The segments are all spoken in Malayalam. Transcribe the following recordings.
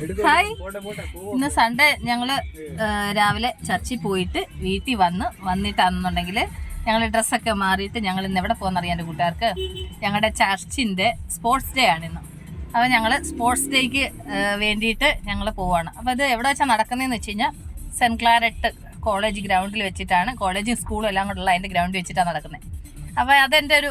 ഹായ്. ഇന്ന് സൺഡേ ഞങ്ങൾ രാവിലെ ചർച്ചിൽ പോയിട്ട് വീട്ടിൽ വന്ന് വന്നിട്ടാണെന്നുണ്ടെങ്കിൽ ഞങ്ങൾ ഡ്രസ്സൊക്കെ മാറിയിട്ട് ഞങ്ങൾ ഇന്ന് എവിടെ പോകുന്നറിയാം എന്റെ കൂട്ടുകാർക്ക്? ഞങ്ങളുടെ ചർച്ചിന്റെ സ്പോർട്സ് ഡേ ആണ് ഇന്ന്. അപ്പോൾ ഞങ്ങൾ സ്പോർട്സ് ഡേക്ക് വേണ്ടിയിട്ട് ഞങ്ങൾ പോവാണ്. അപ്പോൾ ഇത് എവിടെ വെച്ചാൽ നടക്കുന്നതെന്ന് വെച്ച് കഴിഞ്ഞാൽ സെന്റ് ക്ലാരറ്റ് കോളേജ് ഗ്രൗണ്ടിൽ വെച്ചിട്ടാണ്. കോളേജും സ്കൂളും എല്ലാം കൂടെയുള്ള അതിന്റെ ഗ്രൗണ്ടിൽ വെച്ചിട്ടാണ് നടക്കുന്നത് അപ്പോൾ അതെന്റെ ഒരു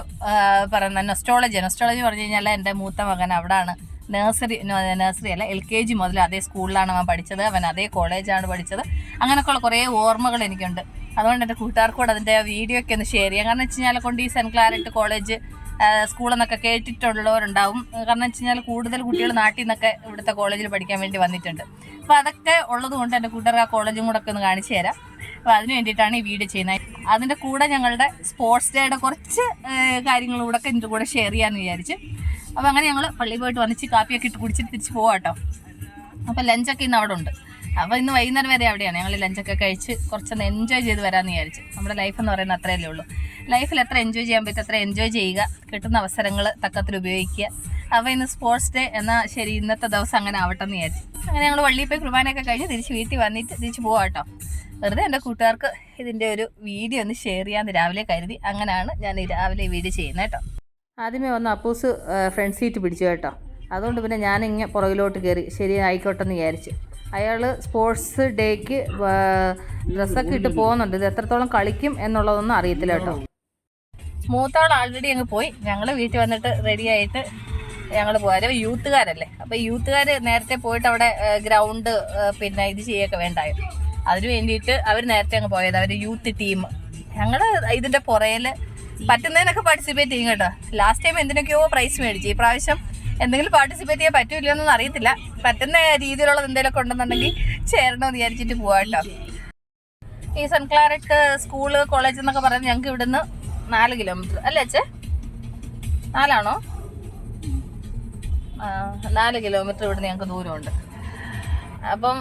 പറയുന്ന നൊസ്റ്റോളജി നൊസ്റ്റോളജി പറഞ്ഞു കഴിഞ്ഞാൽ എന്റെ മൂത്ത മകൻ അവിടാണ്. നഴ്സറി നഴ്സറി അല്ല എൽ കെ ജി മുതൽ അതേ സ്കൂളിലാണ് അവൻ പഠിച്ചത്. അവൻ അതേ കോളേജാണ് പഠിച്ചത്. അങ്ങനെയൊക്കെയുള്ള കുറേ ഓർമ്മകൾ എനിക്കുണ്ട്. അതുകൊണ്ട് എന്റെ കൂട്ടുകാർക്കൂടെ അതിന്റെ വീഡിയോ ഒക്കെ ഒന്ന് ഷെയർ ചെയ്യാം. കാരണം വെച്ച് കഴിഞ്ഞാൽ കൊണ്ട് ഈ സെന്റ് ക്ലാരറ്റ് കോളേജ് സ്കൂളെന്നൊക്കെ കേട്ടിട്ടുള്ളവരുണ്ടാവും. കാരണം വെച്ച് കഴിഞ്ഞാൽ കൂടുതൽ കുട്ടികൾ നാട്ടിൽ നിന്നൊക്കെ ഇവിടുത്തെ കോളേജിൽ പഠിക്കാൻ വേണ്ടി വന്നിട്ടുണ്ട്. അപ്പോൾ അതൊക്കെ ഉള്ളതുകൊണ്ട് എന്റെ കൂട്ടുകാർക്ക് ആ കോളേജും കൂടെ ഒക്കെ ഒന്ന് കാണിച്ചു തരാം. അപ്പോൾ അതിന് വേണ്ടിയിട്ടാണ് ഈ വീഡിയോ ചെയ്യുന്നത്. അതിന്റെ കൂടെ ഞങ്ങളുടെ സ്പോർട്സ് ഡേയുടെ കുറച്ച് കാര്യങ്ങളൂടെ ഒക്കെ ഇതിന്റെ കൂടെ ഷെയർ ചെയ്യാന്ന് വിചാരിച്ച്. അപ്പോൾ അങ്ങനെ ഞങ്ങൾ പള്ളി പോയിട്ട് വന്നിച്ച് കാപ്പിയൊക്കെ ഇട്ട് കുടിച്ചിട്ട് തിരിച്ച് പോവാം കേട്ടോ അപ്പോൾ ലഞ്ചൊക്കെ ഇന്ന് അവിടെ ഉണ്ട്. അപ്പോൾ ഇന്ന് വൈകുന്നേരം വരെ അവിടെയാണ്. ഞങ്ങൾ ലഞ്ചൊക്കെ കഴിച്ച് കുറച്ചൊന്ന് എൻജോയ് ചെയ്ത് വരാമെന്ന് വിചാരിച്ചു. നമ്മുടെ ലൈഫ് എന്ന് പറയുന്നത് അത്രയല്ലേ ഉള്ളൂ. ലൈഫിൽ എത്ര എൻജോയ് ചെയ്യാൻ പറ്റും അത്ര എൻജോയ് ചെയ്യുക കിട്ടുന്ന അവസരങ്ങൾ തക്കത്തിൽ ഉപയോഗിക്കുക. അപ്പോൾ ഇന്ന് സ്പോർട്സ് ഡേ എന്നാൽ ശരി ഇന്നത്തെ ദിവസം അങ്ങനെ ആവട്ടെ എന്ന് വിചാരിച്ചു. അങ്ങനെ ഞങ്ങൾ വള്ളിയിൽ പോയി കുർബാനയൊക്കെ കഴിഞ്ഞ് തിരിച്ച് വീട്ടിൽ വന്നിട്ട് തിരിച്ച് പോവാം കേട്ടോ വെറുതെ എന്റെ കൂട്ടുകാർക്ക് ഇതിന്റെ ഒരു വീഡിയോ ഒന്ന് ഷെയർ ചെയ്യാമെന്ന് രാവിലെ കരുതി. അങ്ങനെയാണ് ഞാൻ ഈ രാവിലെ ഈ വീഡിയോ ചെയ്യുന്നത് കേട്ടോ. ആദ്യമേ വന്ന് അപ്പൂസ് ഫ്രണ്ട് സീറ്റ് പിടിച്ചു കേട്ടോ. അതുകൊണ്ട് പിന്നെ ഞാനിങ്ങനെ പുറകിലോട്ട് കയറി ശരി ആയിക്കോട്ടെ എന്ന് വിചാരിച്ചു അയാൾ സ്പോർട്സ് ഡേക്ക് ഡ്രസ്സൊക്കെ ഇട്ട് പോകുന്നുണ്ട്. ഇത് എത്രത്തോളം കളിക്കും എന്നുള്ളതൊന്നും അറിയത്തില്ല കേട്ടോ. മൂത്താൾ ആൾറെഡി അങ്ങ് പോയി. ഞങ്ങൾ വീട്ടിൽ വന്നിട്ട് റെഡി ആയിട്ട് ഞങ്ങൾ പോയാൽ യൂത്തുകാരല്ലേ. അപ്പോൾ യൂത്തുകാർ നേരത്തെ പോയിട്ട് അവിടെ ഗ്രൗണ്ട് പിന്നെ ഇത് ചെയ്യൊക്കെ വേണ്ടായോ അതിന് വേണ്ടിയിട്ട് അവർ നേരത്തെ അങ്ങ് പോയത് അവർ യൂത്ത് ടീം ഞങ്ങൾ ഇതിന്റെ പുറയിൽ പറ്റുന്നതിനൊക്കെ പാർട്ടിസിപ്പേറ്റ് ചെയ്യും കേട്ടോ. ലാസ്റ്റ് ടൈം എന്തിനൊക്കെയോ പ്രൈസ് മേടിച്ചു. ഈ പ്രാവശ്യം എന്തെങ്കിലും പാർട്ടിസിപ്പേറ്റ് ചെയ്യാൻ പറ്റൂല്ലോ എന്നൊന്നും അറിയത്തില്ല. പറ്റുന്ന രീതിയിലുള്ളത് എന്തെങ്കിലുമൊക്കെ ഉണ്ടെന്നുണ്ടെങ്കിൽ ചേരണം വിചാരിച്ചിട്ട് പോവാട്ടോ ഈ സൺക്ലാരറ്റ് സ്കൂൾ കോളേജ് എന്നൊക്കെ പറയുന്നത് ഞങ്ങൾക്ക് ഇവിടുന്ന് നാല് കിലോമീറ്റർ അല്ലേ അച്ഛേ? നാലാണോ? നാല് കിലോമീറ്റർ ഇവിടുന്ന് ഞങ്ങൾക്ക് ദൂരമുണ്ട്. അപ്പം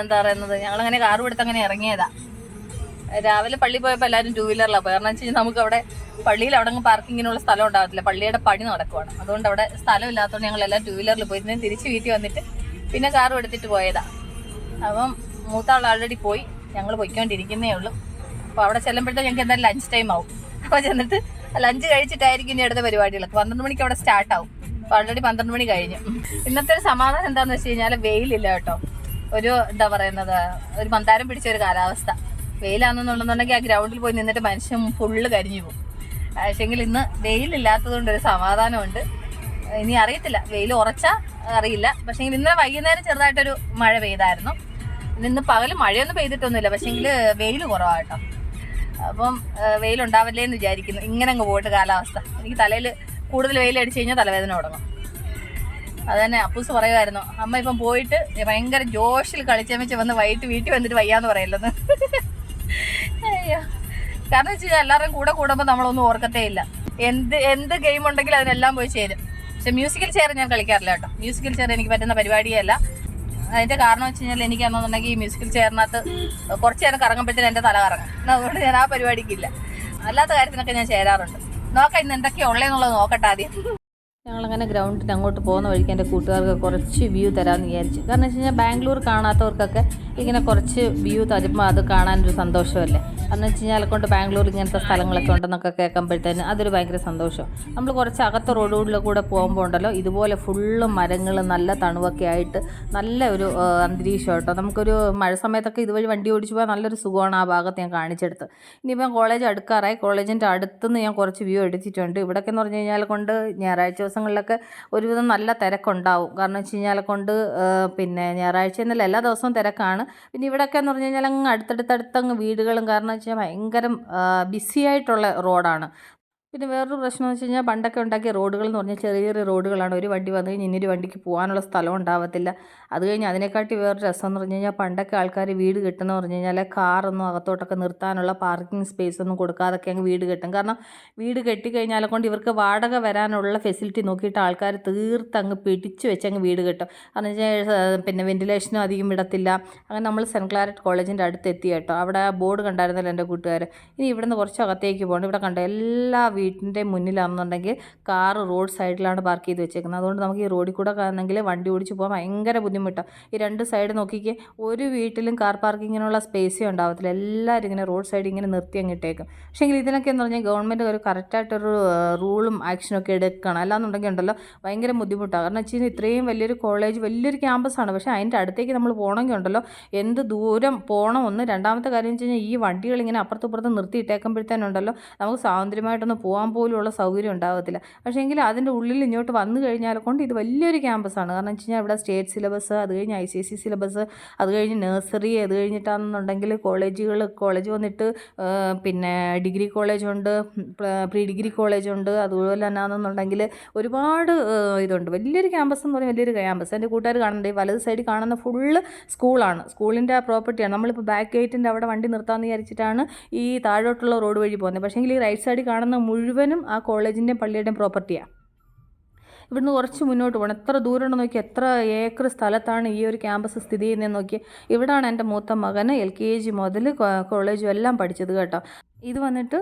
എന്താ പറയുന്നത് ഞങ്ങളങ്ങനെ കാറ് എടുത്ത് അങ്ങനെ ഇറങ്ങിയതാ. രാവിലെ പള്ളി പോയപ്പോൾ എല്ലാവരും ടൂ വീലറിലാണ് പോയത് കാരണം വെച്ച് നമുക്ക് അവിടെ പള്ളിയിൽ അവിടെ പാർക്കിങ്ങിനുള്ള സ്ഥലം ഉണ്ടാകത്തില്ല പള്ളിയുടെ പണി നടക്കുവാണ്. അതുകൊണ്ട് അവിടെ സ്ഥലം ഇല്ലാത്തതുകൊണ്ട് ഞങ്ങൾ എല്ലാം ടൂ വീലറിൽ പോയി. തിരിച്ച് വീട്ടിൽ വന്നിട്ട് പിന്നെ കാറും എടുത്തിട്ട് പോയതാ. അപ്പം മൂത്ത ആൾ ആൾറെഡി പോയി. ഞങ്ങൾ പൊയ്ക്കൊണ്ടിരിക്കുന്നേ ഉള്ളൂ. അപ്പോൾ അവിടെ ചെല്ലുമ്പോഴത്തേക്ക് ഞങ്ങൾക്ക് എന്തായാലും ലഞ്ച് ടൈം ആവും. അപ്പോൾ ചെന്നിട്ട് ലഞ്ച് കഴിച്ചിട്ടായിരിക്കും ഇനി അടുത്ത പരിപാടികളൊക്കെ പന്ത്രണ്ട് മണിക്ക് അവിടെ സ്റ്റാർട്ടാവും അപ്പോൾ ഓൾറെഡി പന്ത്രണ്ട് മണി കഴിഞ്ഞു. ഇന്നത്തെ ഒരു സമാധാനം എന്താണെന്ന് വെച്ച് കഴിഞ്ഞാൽ വെയിലില്ല കേട്ടോ. ഒരു എന്താ പറയുന്നത് ഒരു മന്ദാരം പിടിച്ച ഒരു കാലാവസ്ഥ. വെയിലാണെന്നുണ്ടെന്നുണ്ടെങ്കിൽ ആ ഗ്രൗണ്ടിൽ പോയി നിന്നിട്ട് മനുഷ്യൻ ഫുള്ള് കരിഞ്ഞു പോകും. പക്ഷേങ്കിൽ ഇന്ന് വെയിലില്ലാത്തത് കൊണ്ട് ഒരു സമാധാനമുണ്ട്. ഇനി അറിയത്തില്ല. വെയിൽ ഉറച്ച അറിയില്ല. പക്ഷേ ഇന്നലെ വൈകുന്നേരം ചെറുതായിട്ടൊരു മഴ പെയ്തായിരുന്നു. ഇന്ന് പകൽ മഴയൊന്നും പെയ്തിട്ടൊന്നുമില്ല. പക്ഷേങ്കിൽ വെയിൽ കുറവാട്ടോ അപ്പം വെയിലുണ്ടാവില്ലേ എന്ന് വിചാരിക്കുന്നു. ഇങ്ങനെ അങ്ങ് പോയിട്ട് കാലാവസ്ഥ. എനിക്ക് തലയിൽ കൂടുതൽ വെയിലടിച്ചു കഴിഞ്ഞാൽ തലവേദന തുടങ്ങും. അത് തന്നെ അപ്പൂസ് പറയുമായിരുന്നു അമ്മ ഇപ്പം പോയിട്ട് ഭയങ്കര ജോഷിൽ കളിച്ചമച്ച് വന്ന് വൈകിട്ട് വീട്ടിൽ വന്നിട്ട് വയ്യാന്ന് പറയല്ലെന്ന്. അയ്യോ. കാരണം വെച്ച് കഴിഞ്ഞാൽ എല്ലാവരും കൂടെ കൂടുമ്പോൾ നമ്മളൊന്നും ഓർക്കത്തേ ഇല്ല. എന്ത് എന്ത് ഗെയിം ഉണ്ടെങ്കിൽ അതിനെല്ലാം പോയി ചേരും. പക്ഷെ മ്യൂസിക്കൽ ചെയർ ഞാൻ കളിക്കാറില്ല കേട്ടോ. മ്യൂസിക്കൽ ചെയർ എനിക്ക് പറ്റുന്ന പരിപാടിയല്ല. അതിന്റെ കാരണം വെച്ച് കഴിഞ്ഞാൽ എനിക്കാണെന്നുണ്ടെങ്കിൽ ഈ മ്യൂസിക്കൽ ചെയറിനകത്ത് കുറച്ച് നേരം കറങ്ങുമ്പോഴത്തേനും എന്റെ തല കറങ്ങും. അതുകൊണ്ട് ഞാൻ ആ പരിപാടിക്കില്ല അല്ലാത്ത കാര്യത്തിനൊക്കെ ഞാൻ ചേരാറുണ്ട്. നോക്കാം ഇന്ന് എന്തൊക്കെയാ ഉള്ളതെന്നുള്ളത് നോക്കട്ടെ ആദ്യം. ഞങ്ങളങ്ങനെ ഗ്രൗണ്ടിന് അങ്ങോട്ട് പോകുന്ന വഴിക്ക് എന്റെ കൂട്ടുകാർക്ക് കുറച്ച് വ്യൂ തരാമെന്ന് വിചാരിച്ചു. കാരണം വെച്ച് കഴിഞ്ഞാൽ ബാംഗ്ലൂർ കാണാത്തവർക്കൊക്കെ ഇങ്ങനെ കുറച്ച് വ്യൂ തരുമ്പോൾ അത് കാണാനൊരു സന്തോഷമല്ലേ? എന്ന് വെച്ച് കഴിഞ്ഞാൽ കൊണ്ട് ബാംഗ്ലൂർ ഇങ്ങനത്തെ സ്ഥലങ്ങളൊക്കെ ഉണ്ടെന്നൊക്കെ കേൾക്കുമ്പോഴത്തേന് അതൊരു ഭയങ്കര സന്തോഷം. നമ്മൾ കുറച്ച് അകത്ത റോഡുകളിൽ കൂടെ പോകുമ്പോൾ ഉണ്ടല്ലോ ഇതുപോലെ ഫുള്ള് മരങ്ങൾ നല്ല തണുവൊക്കെ ആയിട്ട് നല്ല ഒരു അന്തരീക്ഷം കേട്ടോ നമുക്കൊരു മഴ സമയത്തൊക്കെ ഇതുവഴി വണ്ടി ഓടിച്ചു പോയാൽ നല്ലൊരു സുഖമാണ് ആ ഭാഗത്ത് ഞാൻ കാണിച്ചെടുത്ത് ഇനിയിപ്പം കോളേജ് അടുക്കാറായി. കോളേജിന്റെ അടുത്തുനിന്ന് ഞാൻ കുറച്ച് വ്യൂ എടുത്തിട്ടുണ്ട്. ഇവിടെയൊക്കെ എന്ന് പറഞ്ഞു കഴിഞ്ഞാൽ കൊണ്ട് ഞായറാഴ്ച ദിവസങ്ങളിലൊക്കെ ഒരുവിധം നല്ല തിരക്കുണ്ടാവും. കാരണം വെച്ച് കഴിഞ്ഞാൽ കൊണ്ട് പിന്നെ ഞായറാഴ്ച എന്നല്ല എല്ലാ ദിവസവും തിരക്കാണ്. പിന്നെ ഇവിടെയൊക്കെ എന്ന് പറഞ്ഞു കഴിഞ്ഞാൽ അങ്ങ് അടുത്തടുത്തടുത്തങ്ങ് വീടുകളും കാരണം വെച്ചാൽ ഭയങ്കര ബിസി ആയിട്ടുള്ള റോഡാണ്. പിന്നെ വേറൊരു പ്രശ്നം എന്ന് വെച്ച് കഴിഞ്ഞാൽ പണ്ടൊക്കെ ഉണ്ടാക്കിയ റോഡുകൾ എന്ന് പറഞ്ഞാൽ ചെറിയ ചെറിയ റോഡുകളാണ്. ഒരു വണ്ടി വന്നു കഴിഞ്ഞാൽ ഇനിയൊരു വണ്ടിക്ക് പോകാനുള്ള സ്ഥലം ഉണ്ടാവത്തില്ല. അത് കഴിഞ്ഞ് അതിനെക്കാട്ടി വേറൊരു രസം എന്ന് പറഞ്ഞു കഴിഞ്ഞാൽ പണ്ടൊക്കെ ആൾക്കാർ വീട് കെട്ടുന്ന പറഞ്ഞു കഴിഞ്ഞാൽ കാറൊന്നും അകത്തോട്ടൊക്കെ നിർത്താനുള്ള പാർക്കിംഗ് സ്പേസ് ഒന്നും കൊടുക്കാതൊക്കെ അങ്ങ് വീട് കെട്ടും. കാരണം വീട് കെട്ടിക്കഴിഞ്ഞാൽ കൊണ്ട് ഇവർക്ക് വാടക വരാനുള്ള ഫെസിലിറ്റി നോക്കിയിട്ട് ആൾക്കാർ തീർത്ത് അങ്ങ് പിടിച്ച് വെച്ച് അങ്ങ് വീട് കെട്ടും. കാരണം വെച്ചാൽ പിന്നെ വെന്റിലേഷനും അധികം വിടത്തില്ല. അങ്ങനെ നമ്മൾ സെന്റ് ക്ലാരറ്റ് കോളേജിന്റെ അടുത്ത് എത്തി കേട്ടോ. അവിടെ ബോർഡ് കണ്ടായിരുന്നല്ലോ എന്റെ കൂട്ടുകാർ ഇനി ഇവിടുന്ന് കുറച്ച് അകത്തേക്ക് പോകണം. ഇവിടെ കണ്ട എല്ലാ വീട്ടിന്റെ മുന്നിലാണെന്നുണ്ടെങ്കിൽ കാർ റോഡ് സൈഡിലാണ് പാർക്ക് ചെയ്ത് വെച്ചേക്കുന്നത്. അതുകൊണ്ട് നമുക്ക് ഈ റോഡിൽ കൂടെ ആണെങ്കിൽ വണ്ടി ഓടിച്ച് പോകാൻ ഭയങ്കര ബുദ്ധിമുട്ടാണ് ഈ രണ്ട് സൈഡ് നോക്കിക്കേ ഒരു വീട്ടിലും കാർ പാർക്കിങ്ങിനുള്ള സ്പേസേ ഉണ്ടാവത്തില്ല. എല്ലാവരും ഇങ്ങനെ റോഡ് സൈഡ് ഇങ്ങനെ നിർത്തി അങ്ങിട്ടേക്കും പക്ഷേ ഇതിനൊക്കെ എന്ന് പറഞ്ഞാൽ ഗവൺമെന്റ് ഒരു കറക്റ്റായിട്ടൊരു റൂളും ആക്ഷനും ഒക്കെ എടുക്കണം. അല്ലാന്നുണ്ടെങ്കിൽ ഉണ്ടല്ലോ ഭയങ്കര ബുദ്ധിമുട്ടാണ് കാരണം വെച്ച് കഴിഞ്ഞാൽ ഇത്രയും വലിയൊരു കോളേജ് വലിയൊരു ക്യാമ്പസാണ് പക്ഷേ അതിന്റെ അടുത്തേക്ക് നമ്മൾ പോകണമെങ്കിൽ ഉണ്ടല്ലോ എന്ത് ദൂരം പോകണം? ഒന്ന് രണ്ടാമത്തെ കാര്യം വെച്ച് കഴിഞ്ഞാൽ ഈ വണ്ടികൾ ഇങ്ങനെ അപ്പുറത്തും ഇപ്പുറത്തും നിർത്തിയിട്ടേക്കുമ്പോഴത്തേനുണ്ടല്ലോ നമുക്ക് സ്വാതന്ത്ര്യമായിട്ടൊന്ന് പോകാൻ പോലുമുള്ള സൗകര്യം ഉണ്ടാകത്തില്ല പക്ഷേ എങ്കിൽ അതിന്റെ ഉള്ളിൽ ഇങ്ങോട്ട് വന്നു കഴിഞ്ഞാൽ കൊണ്ട് ഇത് വലിയൊരു ക്യാമ്പസാണ് കാരണം വെച്ച് കഴിഞ്ഞാൽ ഇവിടെ സ്റ്റേറ്റ് സിലബസ് അത് കഴിഞ്ഞ് ഐ സി സി സിലബസ് അത് കഴിഞ്ഞ് നഴ്സറി അത് കഴിഞ്ഞിട്ടാണെന്നുണ്ടെങ്കിൽ കോളേജുകൾ കോളേജ് വന്നിട്ട് പിന്നെ ഡിഗ്രി കോളേജുണ്ട് പ്രീ ഡിഗ്രി കോളേജുണ്ട് അതുപോലെ തന്നെ ആണെന്നുണ്ടെങ്കിൽ ഒരുപാട് ഇതുണ്ട്. വലിയൊരു ക്യാമ്പസ് എന്ന് പറഞ്ഞാൽ വലിയൊരു ക്യാമ്പസ്. എന്റെ കൂട്ടുകാർ കാണുന്നുണ്ട് ഈ വലത് സൈഡിൽ കാണുന്ന ഫുള്ള് സ്കൂളാണ്. സ്കൂളിന്റെ ആ പ്രോപ്പർട്ടിയാണ്. നമ്മളിപ്പോൾ ബാക്ക് ഗേറ്റിന്റെ അവിടെ വണ്ടി നിർത്താമെന്ന് വിചാരിച്ചിട്ടാണ് ഈ താഴോട്ടുള്ള റോഡ് വഴി പോകുന്നത്. പക്ഷേ ഈ റൈറ്റ് സൈഡിൽ കാണുന്ന മുഴുവനും ആ കോളേജിന്റെയും പള്ളിയുടെയും പ്രോപ്പർട്ടിയാണ് ഇവിടുന്ന് കുറച്ച് മുന്നോട്ട് പോകണം എത്ര ദൂരം ഉണ്ടെന്ന് നോക്കി എത്ര ഏക്കർ സ്ഥലത്താണ് ഈ ഒരു ക്യാമ്പസ് സ്ഥിതി ചെയ്യുന്നതെന്ന് നോക്കി ഇവിടാണ് എന്റെ മൂത്ത മകന് എൽ കെ ജി മുതൽ കോളേജും എല്ലാം പഠിച്ചത് കേട്ടോ. ഇത് വന്നിട്ട്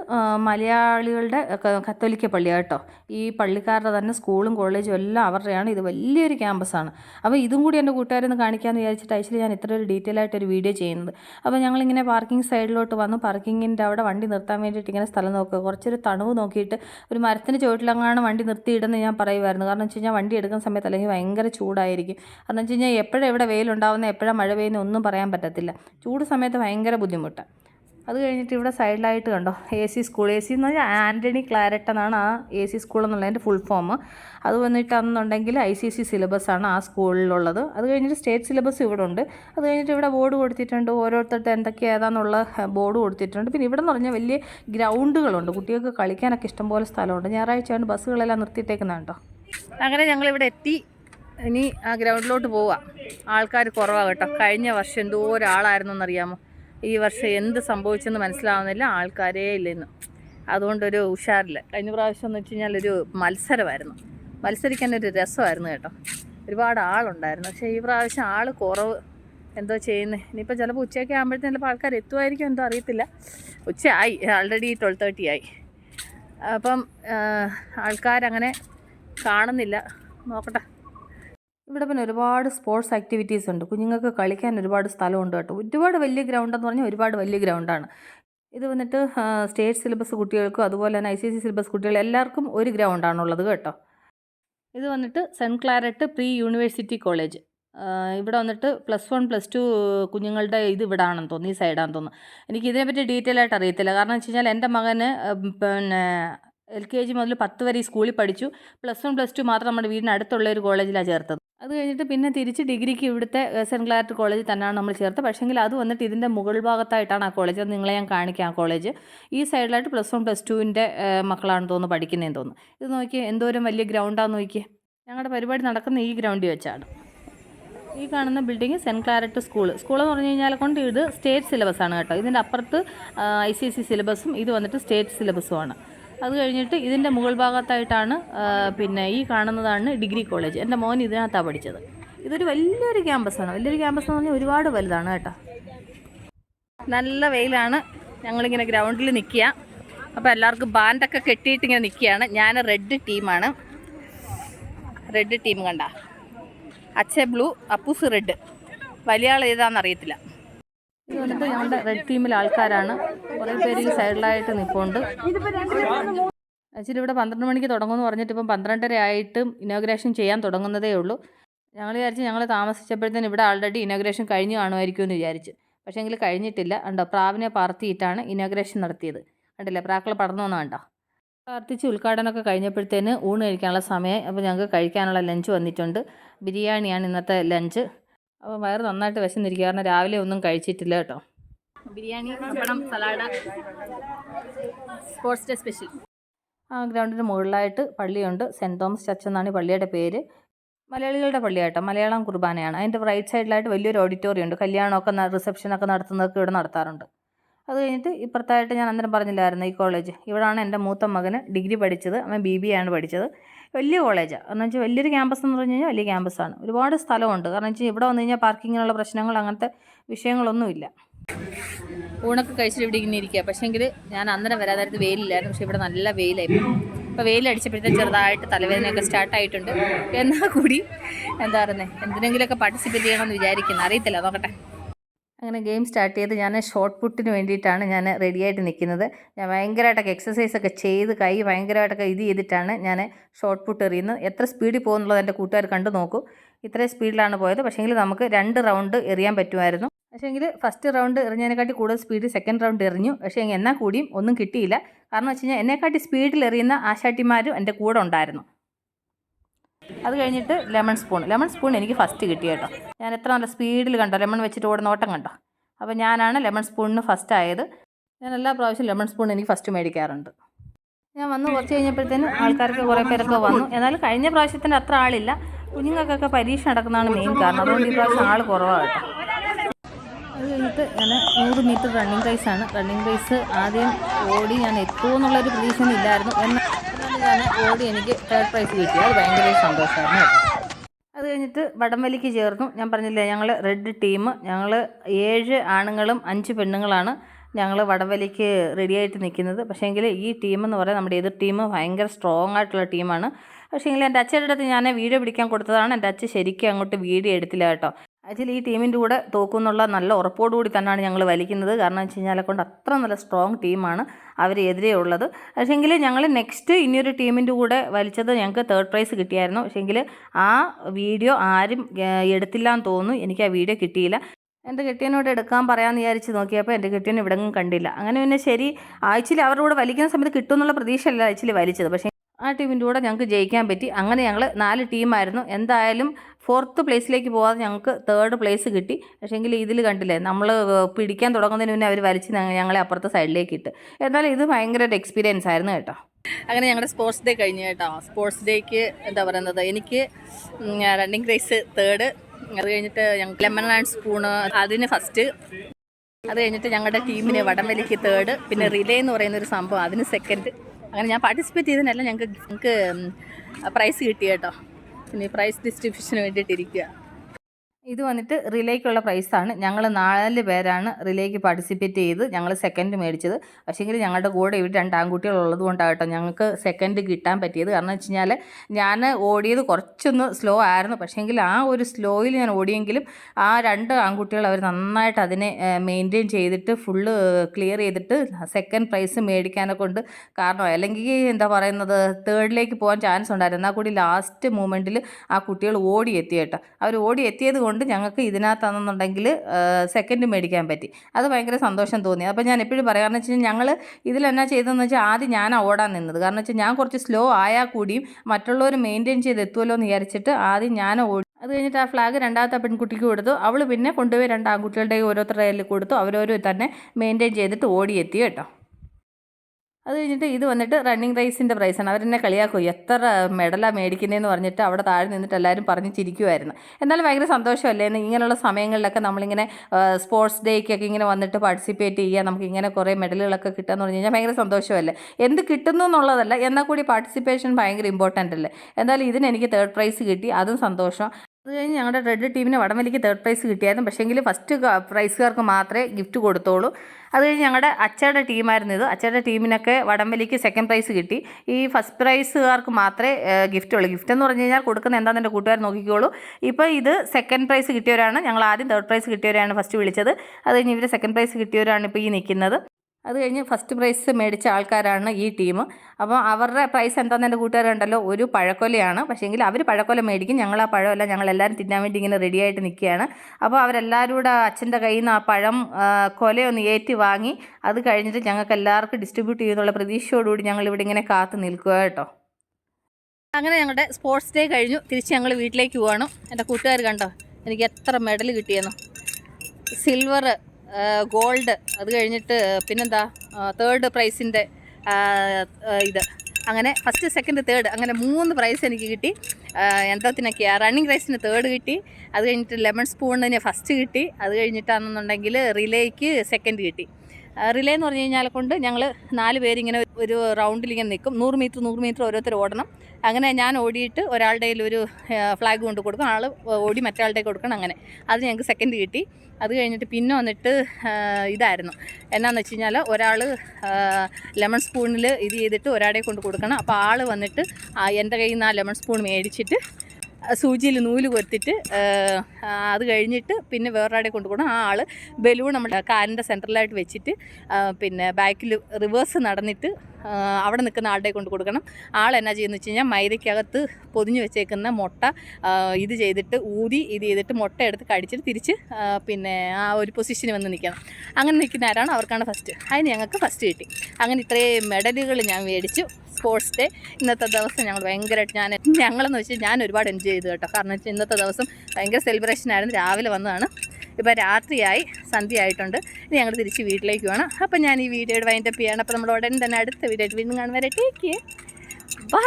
മലയാളികളുടെ കത്തോലിക്ക പള്ളിയാണ് കേട്ടോ. ഈ പള്ളിക്കാരുടെ തന്നെ സ്കൂളും കോളേജും എല്ലാം അവരുടെയാണ്. ഇത് വലിയൊരു ക്യാമ്പസാണ്. അപ്പോൾ ഇതും കൂടി എന്റെ കൂട്ടുകാരെന്ന് കാണിക്കാമെന്ന് വിചാരിച്ചിട്ട് ആക്ച്വലി ഞാൻ ഇത്ര ഒരു ഡീറ്റെയിൽ ആയിട്ട് ഒരു വീഡിയോ ചെയ്യുന്നത്. അപ്പോൾ ഞങ്ങളിങ്ങനെ പാർക്കിംഗ് സൈഡിലോട്ട് വന്നു. പാർക്കിങ്ങിന്റെ അവിടെ വണ്ടി നിർത്താൻ വേണ്ടിയിട്ട് ഇങ്ങനെ സ്ഥലം നോക്കുക. കുറച്ചൊരു തണുവ് നോക്കിയിട്ട് ഒരു മരത്തിന് ചുവട്ടിലങ്ങാണ് വണ്ടി നിർത്തിയിടുന്നത് ഞാൻ പറയുമായിരുന്നു. കാരണം വെച്ച് കഴിഞ്ഞാൽ വണ്ടി എടുക്കുന്ന സമയത്ത് അല്ലെങ്കിൽ ഭയങ്കര ചൂടായിരിക്കും. കാരണം വെച്ച് കഴിഞ്ഞാൽ എപ്പോഴും എവിടെ വെയിലുണ്ടാവുന്ന എപ്പോഴാണ് മഴ പെയ്യുന്ന ഒന്നും പറയാൻ പറ്റത്തില്ല. ചൂട് സമയത്ത് ഭയങ്കര ബുദ്ധിമുട്ടാണ്. അത് കഴിഞ്ഞിട്ട് ഇവിടെ സൈഡിലായിട്ട് കണ്ടോ A C school A C എന്ന് പറഞ്ഞാൽ ആന്റണി ക്ലാരറ്റ് എന്നാണ് ആ എ സി സ്കൂൾ എന്നുള്ളതിന്റെ ഫുൾ ഫോം അത് വന്നിട്ടാണെന്നുണ്ടെങ്കിൽ ഐ സി സി സിലബസ് ആണ് ആ സ്കൂളിലുള്ളത് അത് കഴിഞ്ഞിട്ട് സ്റ്റേറ്റ് സിലബസ് ഇവിടെ ഉണ്ട്. അത് കഴിഞ്ഞിട്ട് ഇവിടെ ബോർഡ് കൊടുത്തിട്ടുണ്ട്. ഓരോരുത്തരുടെ എന്തൊക്കെ ഏതാന്നുള്ള ബോർഡ് കൊടുത്തിട്ടുണ്ട്. പിന്നെ ഇവിടെ എന്ന് പറഞ്ഞാൽ വലിയ ഗ്രൗണ്ടുകളുണ്ട്. കുട്ടികൾക്ക് കളിക്കാനൊക്കെ ഇഷ്ടംപോലെ സ്ഥലമുണ്ട്. ഞായറാഴ്ച ആണ് ബസ്സുകളെല്ലാം നിർത്തിയിട്ടേക്കുന്നത് കേട്ടോ. അങ്ങനെ ഞങ്ങളിവിടെ എത്തി. ഇനി ആ ഗ്രൗണ്ടിലോട്ട് പോവാം. ആൾക്കാർ കുറവാണ് കേട്ടോ. കഴിഞ്ഞ വർഷം എന്തോ ഒരാളായിരുന്നു എന്നറിയാമോ ഈ വർഷം എന്ത് സംഭവിച്ചെന്ന് മനസ്സിലാവുന്നില്ല. ആൾക്കാരേ ഇല്ലെന്ന്. അതുകൊണ്ടൊരു ഉഷാറില്ല. കഴിഞ്ഞ പ്രാവശ്യം എന്ന് വെച്ച് കഴിഞ്ഞാൽ ഒരു മത്സരമായിരുന്നു. മത്സരിക്കാൻ ഒരു രസമായിരുന്നു കേട്ടോ. ഒരുപാട് ആളുണ്ടായിരുന്നു. പക്ഷേ ഈ പ്രാവശ്യം ആൾ കുറവ് എന്തോ ചെയ്യുന്നത് ഇനിയിപ്പോൾ ചിലപ്പോൾ ഉച്ചയൊക്കെ ആകുമ്പോഴത്തേക്കും ചിലപ്പോൾ ആൾക്കാർ എത്തുമായിരിക്കും എന്തോ അറിയത്തില്ല. ഉച്ചയായി. ആൾറെഡി ട്വൽവ് തേർട്ടി ആയി. അപ്പം ആൾക്കാരങ്ങനെ കാണുന്നില്ല. നോക്കട്ടെ. ഇവിടെ പിന്നെ ഒരുപാട് സ്പോർട്സ് ആക്ടിവിറ്റീസ് ഉണ്ട്. കുഞ്ഞുങ്ങൾക്ക് കളിക്കാൻ ഒരുപാട് സ്ഥലമുണ്ട് കേട്ടോ. ഒരുപാട് വലിയ ഗ്രൗണ്ട് എന്ന് പറഞ്ഞാൽ ഒരുപാട് വലിയ ഗ്രൗണ്ടാണ് ഇത് വന്നിട്ട് സ്റ്റേറ്റ് സിലബസ് കുട്ടികൾക്കും അതുപോലെ തന്നെ ഐ സി സി സിലബസ് കുട്ടികൾ എല്ലാവർക്കും ഒരു ഗ്രൗണ്ടാണുള്ളത് കേട്ടോ. ഇത് വന്നിട്ട് Saint Claret pre university college. ഇവിടെ വന്നിട്ട് പ്ലസ് വൺ പ്ലസ് ടു കുഞ്ഞുങ്ങളുടെ ഇത് ഇവിടാണെന്ന് തോന്നുന്നു ഈ സൈഡാണെന്ന് തോന്നുന്നു. എനിക്ക് ഇതിനെപ്പറ്റി ഡീറ്റെയിൽ ആയിട്ട് അറിയത്തില്ല. കാരണം വെച്ച് കഴിഞ്ഞാൽ എന്റെ മകന് പിന്നെ എൽ കെ ജി മുതൽ പത്ത് വരെ ഈ സ്കൂളിൽ പഠിച്ചു. പ്ലസ് വൺ പ്ലസ് ടു മാത്രം നമ്മുടെ വീടിന് അടുത്തുള്ള ഒരു കോളേജിലാണ് ചേർത്തത്. അത് കഴിഞ്ഞിട്ട് പിന്നെ തിരിച്ച് ഡിഗ്രിക്ക് ഇവിടുത്തെ സെന്റ് ക്ലാരറ്റ് കോളേജിൽ തന്നെയാണ് നമ്മൾ ചേർത്തത്. പക്ഷേങ്കിൽ അത് വന്നിട്ട് ഇതിന്റെ മുകൾ ഭാഗത്തായിട്ടാണ് ആ കോളേജ്. അത് നിങ്ങളെ ഞാൻ കാണിക്കാം ആ കോളേജ്. ഈ സൈഡിലായിട്ട് പ്ലസ് വൺ പ്ലസ് ടുവിന്റെ മക്കളാണ് തോന്നുന്നു പഠിക്കുന്നതെന്ന് തോന്നുന്നു. ഇത് നോക്കിയേ എന്തോരം വലിയ ഗ്രൗണ്ടാണെന്ന് നോക്കിയേ. ഞങ്ങളുടെ പരിപാടി നടക്കുന്ന ഈ ഗ്രൗണ്ടിൽ വെച്ചാണ്. ഈ കാണുന്ന building Saint Claret school school എന്ന് പറഞ്ഞു കഴിഞ്ഞാൽ കൊണ്ട് ഇത് സ്റ്റേറ്റ് സിലബസ് ആണ് കേട്ടോ. ഇതിന്റെ അപ്പുറത്ത് ഐ സി എസ് സി സിലബസും ഇത് വന്നിട്ട് സ്റ്റേറ്റ് സിലബസുമാണ് അത് കഴിഞ്ഞിട്ട് ഇതിന്റെ മുകൾ ഭാഗത്തായിട്ടാണ് പിന്നെ ഈ കാണുന്നതാണ് ഡിഗ്രി കോളേജ്. എന്റെ മോൻ ഇതിനകത്താണ് പഠിച്ചത്. ഇതൊരു വലിയൊരു ക്യാമ്പസാണ് വലിയൊരു ക്യാമ്പസ് എന്ന് പറഞ്ഞാൽ ഒരുപാട് വലുതാണ് കേട്ടോ. നല്ല വെയിലാണ്. ഞങ്ങളിങ്ങനെ ഗ്രൗണ്ടിൽ നിൽക്കുക. അപ്പോൾ എല്ലാവർക്കും ബാൻഡൊക്കെ കെട്ടിയിട്ട് ഇങ്ങനെ നിൽക്കുകയാണ്. ഞാൻ റെഡ് ടീമാണ് റെഡ് ടീം കണ്ട. അച്ഛ ബ്ലൂ അപ്പൂസ് റെഡ് വലിയ ആൾ ഏതാണെന്ന് അറിയത്തില്ല. ഇത് ഞങ്ങളുടെ റെഡ് ടീമിലെ ആൾക്കാരാണ്. കുറേ പേര് ഈ സൈഡിലായിട്ട് നിൽപ്പുണ്ട് ആക്ച്വലി ഇവിടെ പന്ത്രണ്ട് മണിക്ക് തുടങ്ങുമെന്ന് പറഞ്ഞിട്ട് ഇപ്പം പന്ത്രണ്ടര ആയിട്ടും ഇനോഗ്രേഷൻ ചെയ്യാൻ തുടങ്ങുന്നതേ ഉള്ളൂ. ഞങ്ങൾ വിചാരിച്ച് ഞങ്ങൾ താമസിച്ചപ്പോഴത്തേന് ഇവിടെ ആൾറെഡി ഇനോഗ്രേഷൻ കഴിഞ്ഞു കാണുമായിരിക്കും എന്ന് വിചാരിച്ചു. പക്ഷേ എങ്കിൽ കഴിഞ്ഞിട്ടില്ല. കണ്ടോ പ്രാവിനെ പാർത്തിയിട്ടാണ് ഇനോഗ്രേഷൻ നടത്തിയത്. കണ്ടില്ലേ പ്രാക്കൾ പടർന്നു വന്ന കണ്ടോ? പ്രാർത്ഥിച്ച് ഉദ്ഘാടനമൊക്കെ കഴിഞ്ഞപ്പോഴത്തേന് ഊണ് കഴിക്കാനുള്ള സമയം. അപ്പോൾ ഞങ്ങൾക്ക് കഴിക്കാനുള്ള ലഞ്ച് വന്നിട്ടുണ്ട്. ബിരിയാണിയാണ് ഇന്നത്തെ ലഞ്ച് അപ്പോൾ വയറ് നന്നായിട്ട് വിശന്നിരിക്കുക. കാരണം രാവിലെ ഒന്നും കഴിച്ചിട്ടില്ല കേട്ടോ. Biryani pappadam salad sports day special. ഗ്രൗണ്ടിന് മുകളിലായിട്ട് പള്ളിയുണ്ട്. സെന്റ് തോമസ് ചർച്ച് എന്നാണ് പള്ളിയുടെ പേര്. മലയാളികളുടെ പള്ളിയായിട്ട് മലയാളം കുർബാനയാണ്. അതിന്റെ റൈറ്റ് സൈഡിലായിട്ട് വലിയൊരു ഓഡിറ്റോറിയം ഉണ്ട്. കല്യാണമൊക്കെ റിസപ്ഷനൊക്കെ നടത്തുന്നതൊക്കെ ഇവിടെ നടത്താറുണ്ട്. അത് കഴിഞ്ഞിട്ട് ഇപ്പുറത്തായിട്ട് ഞാൻ അന്നേരം പറഞ്ഞില്ലായിരുന്നു ഈ കോളേജ് ഇവിടാണ് എന്റെ മൂത്ത മകന് ഡിഗ്രി പഠിച്ചത്. അവൻ ബി ബി ആണ് പഠിച്ചത്. വലിയ കോളേജാണ് എന്ന് വെച്ചാൽ വലിയൊരു ക്യാമ്പസ് എന്ന് പറഞ്ഞു കഴിഞ്ഞാൽ വലിയ ക്യാമ്പസാണ് ഒരുപാട് സ്ഥലമുണ്ട്. കാരണം വെച്ചാൽ ഇവിടെ വന്നു കഴിഞ്ഞാൽ പാർക്കിങ്ങിനുള്ള പ്രശ്നങ്ങൾ അങ്ങനത്തെ വിഷയങ്ങളൊന്നുമില്ല. ഊണൊക്കെ കഴിച്ചിട്ട് ഇവിടെ ഇങ്ങനെ ഇരിക്കുക പക്ഷേങ്കിൽ ഞാൻ അന്നേരം വരാതായിരുന്നു വെയിലില്ലായിരുന്നു. പക്ഷേ ഇവിടെ നല്ല വെയിലായി ഇപ്പോൾ വെയിലടിച്ചപ്പോഴത്തെ ചെറുതായിട്ട് തലവേദനയൊക്കെ സ്റ്റാർട്ടായിട്ടുണ്ട് എന്നാൽ കൂടി? എന്താ പറയുന്നത് എന്തിനെങ്കിലുമൊക്കെ പാർട്ടിസിപ്പേറ്റ് ചെയ്യണമെന്ന് വിചാരിക്കുന്നു. അറിയത്തില്ല. നോക്കട്ടെ. അങ്ങനെ ഗെയിം സ്റ്റാർട്ട് ചെയ്ത് ഞാൻ ഷോർട്ട് പുട്ടിന് വേണ്ടിയിട്ടാണ് ഞാൻ റെഡിയായിട്ട് നിൽക്കുന്നത് ഞാൻ ഭയങ്കരമായിട്ടൊക്കെ എക്സസൈസ് ഒക്കെ ചെയ്ത് കൈ ഭയങ്കരമായിട്ടൊക്കെ ഇത് ചെയ്തിട്ടാണ് ഞാൻ ഷോർട്ട് പുട്ട് എറിയുന്നത്. എത്ര സ്പീഡിൽ പോകുന്നുള്ളത് എന്റെ കൂട്ടുകാർ കണ്ടു നോക്കൂ. ഇത്രയും സ്പീഡിലാണ് പോയത്. പക്ഷേങ്കിൽ നമുക്ക് രണ്ട് റൗണ്ട് എറിയാൻ പറ്റുമായിരുന്നു. പക്ഷേങ്കിൽ ഫസ്റ്റ് റൗണ്ട് എറിഞ്ഞതിനെക്കാട്ടി കൂടുതൽ സ്പീഡിൽ സെക്കൻഡ് റൗണ്ട് എറിഞ്ഞു. പക്ഷേ എന്നാൽ കൂടിയും ഒന്നും കിട്ടിയില്ല. കാരണം വെച്ച് കഴിഞ്ഞാൽ എന്നെക്കാട്ടി സ്പീഡിൽ എറിയുന്ന ആശാട്ടിമാരും എന്റെ കൂടെ ഉണ്ടായിരുന്നു. അത് കഴിഞ്ഞിട്ട് ലെമൺ സ്പൂൺ ലെമൺ സ്പൂൺ എനിക്ക് ഫസ്റ്റ് കിട്ടി കേട്ടോ. ഞാൻ എത്ര നല്ല സ്പീഡിൽ കണ്ടോ? ലെമൺ വെച്ചിട്ട് ഓടുന്ന ഓട്ടം കണ്ടോ? അപ്പോൾ ഞാനാണ് ലെമൺ സ്പൂണിന് ഫസ്റ്റ് ആയത്. ഞാൻ എല്ലാ പ്രാവശ്യവും ലെമൺ സ്പൂൺ എനിക്ക് ഫസ്റ്റ് മേടിക്കാറുണ്ട്. ഞാൻ വന്ന് കുറച്ച് കഴിഞ്ഞപ്പോഴത്തേനും ആൾക്കാർക്ക് കുറേ പേരൊക്കെ വന്നു. എന്നാലും കഴിഞ്ഞ പ്രാവശ്യത്തിന്റെ അത്ര ആളില്ല. കുഞ്ഞുങ്ങൾക്കൊക്കെ പരീക്ഷ നടക്കുന്നതാണ് മെയിൻ കാരണം. അതുകൊണ്ട് ഈ പ്രാവശ്യം ആൾ കുറവാണ് കേട്ടോ. അത് കഴിഞ്ഞിട്ട് ഞാൻ നൂറ് മീറ്റർ റണ്ണിങ് റേസാണ് റണ്ണിങ് റേസ് ആദ്യം ഓടി ഞാൻ എത്തുമെന്നുള്ളൊരു പ്രതീക്ഷയൊന്നും ഇല്ലായിരുന്നു. എന്നാൽ ഞാൻ ഓടി എനിക്ക് തേർഡ് പ്രൈസ് കിട്ടി. അത് ഭയങ്കര സന്തോഷമായിരുന്നു അത് കഴിഞ്ഞിട്ട് വടംവലിക്ക് ചേർന്നു. ഞാൻ പറഞ്ഞില്ലേ ഞങ്ങൾ റെഡ് ടീം ഞങ്ങൾ ഏഴ് ആണുങ്ങളും അഞ്ച് പെണ്ണുങ്ങളാണ് ഞങ്ങൾ വടംവലിക്ക് റെഡിയായിട്ട് നിൽക്കുന്നത്. പക്ഷേങ്കിൽ ഈ ടീം എന്ന് പറയുന്നത് നമ്മുടെ എതിർ ടീം ഭയങ്കര സ്ട്രോങ് ആയിട്ടുള്ള ടീമാണ് പക്ഷേങ്കിൽ എന്റെ അച്ഛന്റെ അടുത്ത് ഞാൻ വീഡിയോ പിടിക്കാൻ കൊടുത്തതാണ്. എന്റെ അച്ഛൻ ശരിക്കും അങ്ങോട്ട് വീഡിയോ എടുത്തില്ല കേട്ടോ. ആക്ച്വലി ഈ ടീമിന്റെ കൂടെ തോക്കുമെന്നുള്ള നല്ല ഉറപ്പോടുകൂടി തന്നെയാണ് ഞങ്ങൾ വലിക്കുന്നത്. കാരണം വെച്ച് കഴിഞ്ഞാൽ കൊണ്ട് അത്ര നല്ല സ്ട്രോങ് ടീമാണ് അവരെതിരെ ഉള്ളത്. പക്ഷേങ്കിൽ ഞങ്ങൾ നെക്സ്റ്റ് ഇനിയൊരു ടീമിന്റെ കൂടെ വലിച്ചത് ഞങ്ങൾക്ക് തേർഡ് പ്രൈസ് കിട്ടിയായിരുന്നു. പക്ഷേങ്കിൽ ആ വീഡിയോ ആരും എടുത്തില്ല എന്ന് തോന്നുന്നു. എനിക്ക് ആ വീഡിയോ കിട്ടിയില്ല. എന്റെ കെട്ടിയനോട് എടുക്കാൻ പറയാമെന്ന് വിചാരിച്ച് നോക്കിയപ്പോൾ എന്റെ കെട്ടിയൻ ഇവിടെങ്ങും കണ്ടില്ല. അങ്ങനെ പിന്നെ ശരി ആഴ്ചയിൽ അവരുടെ കൂടെ വലിക്കുന്ന സമയത്ത് കിട്ടുമെന്നുള്ള പ്രതീക്ഷയല്ല ആഴ്ചയിൽ വലിച്ചത്. പക്ഷേ ആ ടീമിന്റെ കൂടെ ഞങ്ങൾക്ക് ജയിക്കാൻ പറ്റി. അങ്ങനെ ഞങ്ങൾ നാല് ടീമായിരുന്നു എന്തായാലും ഫോർത്ത് പ്ലേസിലേക്ക് പോകാതെ ഞങ്ങൾക്ക് തേർഡ് പ്ലേസ് കിട്ടി. പക്ഷേങ്കിൽ ഇതിൽ കണ്ടില്ലേ നമ്മൾ പിടിക്കാൻ തുടങ്ങുന്നതിന് മുന്നേ അവർ വലിച്ച് ഞങ്ങ- ഞങ്ങളെ അപ്പുറത്തെ സൈഡിലേക്ക് ഇട്ട്. എന്നാലും ഇത് ഭയങ്കര ഒരു എക്സ്പീരിയൻസ് ആയിരുന്നു കേട്ടോ. അങ്ങനെ ഞങ്ങളുടെ സ്പോർട്സ് ഡേ കഴിഞ്ഞു കേട്ടോ. സ്പോർട്സ് ഡേക്ക് എന്താ പറയുന്നത് എനിക്ക് റണ്ണിങ് റേസ് തേർഡ് അത് കഴിഞ്ഞിട്ട് ഞങ്ങൾക്ക് ലെമൺ ആൻഡ് സ്പൂണ് അതിന് ഫസ്റ്റ് അത് കഴിഞ്ഞിട്ട് ഞങ്ങളുടെ ടീമിന് വടംവലിക്ക് തേർഡ് പിന്നെ റിലേ എന്ന് പറയുന്ന ഒരു സംഭവം അതിന് സെക്കൻഡ് അങ്ങനെ ഞാൻ പാർട്ടിസിപ്പേറ്റ് ചെയ്തതിനല്ല ഞങ്ങൾക്ക് ഞങ്ങൾക്ക് പ്രൈസ് കിട്ടി കേട്ടോ. പിന്നെ പ്രൈസ് ഡിസ്ട്രിബ്യൂഷന് വേണ്ടിയിട്ടിരിക്കുക ഇത് വന്നിട്ട് റിലേക്കുള്ള പ്രൈസാണ്. ഞങ്ങൾ നാല് പേരാണ് റിലേക്ക് പാർട്ടിസിപ്പേറ്റ് ചെയ്ത് ഞങ്ങൾ സെക്കൻഡ് മേടിച്ചത്. പക്ഷേങ്കിൽ ഞങ്ങളുടെ കൂടെ ഇവിടെ രണ്ട് ഉള്ളത് കൊണ്ടാകട്ടോ ഞങ്ങൾക്ക് സെക്കൻഡ് കിട്ടാൻ പറ്റിയത്. കാരണം വെച്ച് കഴിഞ്ഞാൽ ഞാൻ ഓടിയത് കുറച്ചൊന്ന് സ്ലോ ആയിരുന്നു. പക്ഷേങ്കിൽ ആ ഒരു സ്ലോയിൽ ഞാൻ ഓടിയെങ്കിലും ആ രണ്ട് ആൺകുട്ടികൾ അവർ നന്നായിട്ട് അതിനെ മെയിന്റെയിൻ ചെയ്തിട്ട് ഫുള്ള് ക്ലിയർ ചെയ്തിട്ട് സെക്കൻഡ് പ്രൈസ് മേടിക്കാനെ കൊണ്ട് കാരണം? അല്ലെങ്കിൽ എന്താ പറയുന്നത് തേർഡിലേക്ക് പോകാൻ ചാൻസ് ഉണ്ടായിരുന്നു. എന്നാൽ കൂടി ലാസ്റ്റ് മൂമെന്റിൽ ആ കുട്ടികൾ ഓടി എത്തി കേട്ടോ. അവർ ഓടി എത്തിയത് കൊണ്ട് ഞങ്ങൾക്ക് ഇതിനകത്താണെന്നുണ്ടെങ്കിൽ സെക്കൻഡ് മേടിക്കാൻ പറ്റി. അത് ഭയങ്കര സന്തോഷം തോന്നി. അപ്പോൾ ഞാൻ എപ്പോഴും പറയാമെന്ന് വെച്ച് കഴിഞ്ഞാൽ ഞങ്ങൾ ഇതിലെന്നാ ചെയ്തതെന്ന് വെച്ചാൽ ആദ്യം ഞാൻ ഓടാൻ നിന്നത്. കാരണം വെച്ചാൽ ഞാൻ കുറച്ച് സ്ലോ ആയാൽ കൂടിയും മറ്റുള്ളവർ മെയിന്റെയിൻ ചെയ്ത് എത്തുമല്ലോ എന്ന് വിചാരിച്ചിട്ട് ആദ്യം ഞാൻ ഓടി. അത് കഴിഞ്ഞിട്ട് ആ ഫ്ലാഗ് രണ്ടാമത്തെ പെൺകുട്ടിക്ക് കൊടുത്തു. അവൾ പിന്നെ കൊണ്ടുപോയി രണ്ട് ആൺകുട്ടികളുടെ ഓരോരുത്തരുടെ കയ്യിൽ കൊടുത്തു. അവരോരോ തന്നെ മെയിന്റെയിൻ ചെയ്തിട്ട് ഓടിയെത്തി കേട്ടോ. അത് കഴിഞ്ഞിട്ട് ഇത് വന്നിട്ട് റണ്ണിങ് റേസിന്റെ പ്രൈസാണ് അവരെന്നെ കളിയാക്കും. എത്ര മെഡലാണ് മേടിക്കുന്നതെന്ന് പറഞ്ഞിട്ട് അവിടെ താഴെ നിന്നിട്ട് എല്ലാവരും പറഞ്ഞ് ചിരിക്കുമായിരുന്നു എന്നാലും ഭയങ്കര സന്തോഷമല്ലേ ഇങ്ങനെയുള്ള സമയങ്ങളിലൊക്കെ നമ്മളിങ്ങനെ സ്പോർട്സ് ഡേക്കൊക്കെ ഇങ്ങനെ വന്നിട്ട് പാർട്ടിസിപ്പേറ്റ് ചെയ്യുക നമുക്ക് ഇങ്ങനെ കുറേ മെഡലുകളൊക്കെ കിട്ടുക എന്ന് പറഞ്ഞു കഴിഞ്ഞാൽ ഭയങ്കര സന്തോഷമല്ലേ? എന്ത് കിട്ടുന്നു എന്നുള്ളതല്ല എന്നാൽ കൂടി പാർട്ടിസിപ്പേഷൻ ഭയങ്കര ഇമ്പോർട്ടന്റ് അല്ലേ? എന്തായാലും ഇതിന് എനിക്ക് തേർഡ് പ്രൈസ് കിട്ടി. അതും സന്തോഷം. അത് കഴിഞ്ഞ് ഞങ്ങളുടെ റെഡ് ടീമിന് വടംവലിക്ക് തേർഡ് പ്രൈസ് കിട്ടിയായിരുന്നു. പക്ഷേങ്കിൽ ഫസ്റ്റ് പ്രൈസുകാർക്ക് മാത്രമേ ഗിഫ്റ്റ് കൊടുത്തോളൂ. അത് കഴിഞ്ഞ് ഞങ്ങളുടെ അച്ചയുടെ ടീമായിരുന്നു ഇത്. അച്ചയുടെ ടീമിനൊക്കെ വടംവലിക്ക് സെക്കൻഡ് പ്രൈസ് കിട്ടി. ഈ ഫസ്റ്റ് പ്രൈസുകാർക്ക് മാത്രമേ ഗിഫ്റ്റ് ഉള്ളൂ. ഗിഫ്റ്റ് എന്ന് പറഞ്ഞു കഴിഞ്ഞാൽ കൊടുക്കുന്ന എന്താണെന്ന് എന്റെ കൂട്ടുകാർ നോക്കിക്കോളൂ. ഇപ്പോൾ ഇത് സെക്കൻഡ് പ്രൈസ് കിട്ടിയവരാണ്. ഞങ്ങൾ ആദ്യം തേർഡ് പ്രൈസ് കിട്ടിയവരാണ് ഫസ്റ്റ് വിളിച്ചത്. അത് കഴിഞ്ഞ് ഇവർ സെക്കൻഡ് പ്രൈസ് കിട്ടിയവരാണ് ഇപ്പോൾ ഈ നിൽക്കുന്നത് അത് കഴിഞ്ഞ് ഫസ്റ്റ് പ്രൈസ് മേടിച്ച ആൾക്കാരാണ് ഈ ടീം അപ്പോൾ അവരുടെ പ്രൈസ് എന്താണെന്ന് എന്റെ കൂട്ടുകാരുണ്ടല്ലോ ഒരു പഴക്കൊലയാണ്. പക്ഷേങ്കിൽ അവർ പഴക്കൊല മേടിക്കും. ഞങ്ങൾ ആ പഴമല്ല. ഞങ്ങളെല്ലാവരും തിന്നാൻ വേണ്ടി ഇങ്ങനെ റെഡിയായിട്ട് നിൽക്കുകയാണ്. അപ്പോൾ അവരെല്ലാവരും കൂടെ അച്ഛന്റെ കയ്യിൽ നിന്ന് ആ പഴം കൊലയൊന്ന് ഏറ്റി വാങ്ങി അത് കഴിഞ്ഞിട്ട് ഞങ്ങൾക്ക് എല്ലാവർക്കും ഡിസ്ട്രിബ്യൂട്ട് ചെയ്യുന്നുള്ള പ്രതീക്ഷയോടുകൂടി ഞങ്ങൾ ഇവിടെ ഇങ്ങനെ കാത്തു നിൽക്കുക കേട്ടോ. അങ്ങനെ ഞങ്ങളുടെ സ്പോർട്സ് ഡേ കഴിഞ്ഞു. തിരിച്ച് ഞങ്ങൾ വീട്ടിലേക്ക് പോകണം എന്റെ കൂട്ടുകാർ കണ്ടോ? എനിക്ക് എത്ര മെഡൽ കിട്ടിയെന്നു? സിൽവർ ഗോൾഡ് അത് കഴിഞ്ഞിട്ട് പിന്നെന്താ തേർഡ് പ്രൈസിന്റെ ഇത്. അങ്ങനെ ഫസ്റ്റ് സെക്കൻഡ് തേർഡ് അങ്ങനെ മൂന്ന് പ്രൈസ് എനിക്ക് കിട്ടി. എന്തത്തിനൊക്കെയാണ് റണ്ണിങ് റേസിന് തേർഡ് കിട്ടി. അത് കഴിഞ്ഞിട്ട് ലെമൺ സ്പൂണിന് ഫസ്റ്റ് കിട്ടി. അത് കഴിഞ്ഞിട്ടാണെന്നുണ്ടെങ്കിൽ റിലേക്ക് സെക്കൻഡ് കിട്ടി. റിലേ എന്ന് പറഞ്ഞു കഴിഞ്ഞാൽ കൊണ്ട് ഞങ്ങൾ നാല് പേരിങ്ങനെ ഒരു റൗണ്ടിൽ ഇങ്ങനെ നിൽക്കും. നൂറ് മീറ്റർ നൂറ് മീറ്റർ ഓരോരുത്തർ ഓടണം. അങ്ങനെ ഞാൻ ഓടിയിട്ട് ഒരാളുടെ ഒരു ഫ്ലാഗ് കൊണ്ട് കൊടുക്കും ആൾ ഓടി മറ്റാളുടെ കൊടുക്കണം അങ്ങനെ. അത് ഞങ്ങൾക്ക് സെക്കൻഡ് കിട്ടി. അത് കഴിഞ്ഞിട്ട് പിന്നെ വന്നിട്ട് ഇതായിരുന്നു. എന്നാന്ന് വെച്ച് കഴിഞ്ഞാൽ ഒരാൾ ലെമൺ സ്പൂണിൽ ഇത് ചെയ്തിട്ട് ഒരാളെ കൊണ്ട് കൊടുക്കണം. അപ്പോൾ ആൾ വന്നിട്ട് എന്റെ കയ്യിൽ നിന്ന് ആ ലെമൺ സ്പൂൺ മേടിച്ചിട്ട് സൂചിയിൽ നൂൽ കൊത്തിട്ട് അത് കഴിഞ്ഞിട്ട് പിന്നെ വേറൊരാടെ കൊണ്ടു പോകണം ആ ആൾ ബലൂൺ നമ്മുടെ കാലിന്റെ സെന്ററിലായിട്ട് വെച്ചിട്ട് പിന്നെ ബാക്കിൽ റിവേഴ്സ് നടന്നിട്ട് അവിടെ നിൽക്കുന്ന ആളുടെ കൊണ്ട് കൊടുക്കണം. ആൾ എന്നാ ചെയ്യുന്നത് വെച്ച് കഴിഞ്ഞാൽ മൈദയ്ക്കകത്ത് പൊതിഞ്ഞ് വെച്ചേക്കുന്ന മുട്ട ഇത് ചെയ്തിട്ട് ഊതി ഇത് ചെയ്തിട്ട് മുട്ട എടുത്ത് കടിച്ചിട്ട് തിരിച്ച് പിന്നെ ആ ഒരു പൊസിഷന് വന്ന് നിൽക്കണം. അങ്ങനെ നിൽക്കുന്ന ആരാണ് അവർക്കാണ് ഫസ്റ്റ് അതിന് ഞങ്ങൾക്ക് ഫസ്റ്റ് കിട്ടി. അങ്ങനെ ഇത്രയും മെഡലുകൾ ഞാൻ മേടിച്ചു. സ്പോർട്സ് ഡേ ഇന്നത്തെ ദിവസം ഞങ്ങൾ ഭയങ്കരമായിട്ട് ഞാൻ ഞങ്ങളെന്ന് വെച്ചാൽ ഞാൻ ഒരുപാട് എൻജോയ് ചെയ്തു കേട്ടോ. കാരണം വെച്ചാൽ ഇന്നത്തെ ദിവസം ഭയങ്കര സെലിബ്രേഷൻ ആയിരുന്നു. രാവിലെ വന്നതാണ്. ഇപ്പോൾ രാത്രിയായി സന്ധ്യ ആയിട്ടുണ്ട്. ഇനി ഞങ്ങൾ തിരിച്ച് വീട്ടിലേക്ക് വേണം അപ്പം ഞാൻ ഈ വീഡിയോയുടെ വൈൻഡപ്പ് ചെയ്യണം. അപ്പോൾ നമ്മൾ ഉടൻ തന്നെ അടുത്ത വീഡിയോ വീണ്ടും കാണുന്നവരെ ടേക്ക് ബൈ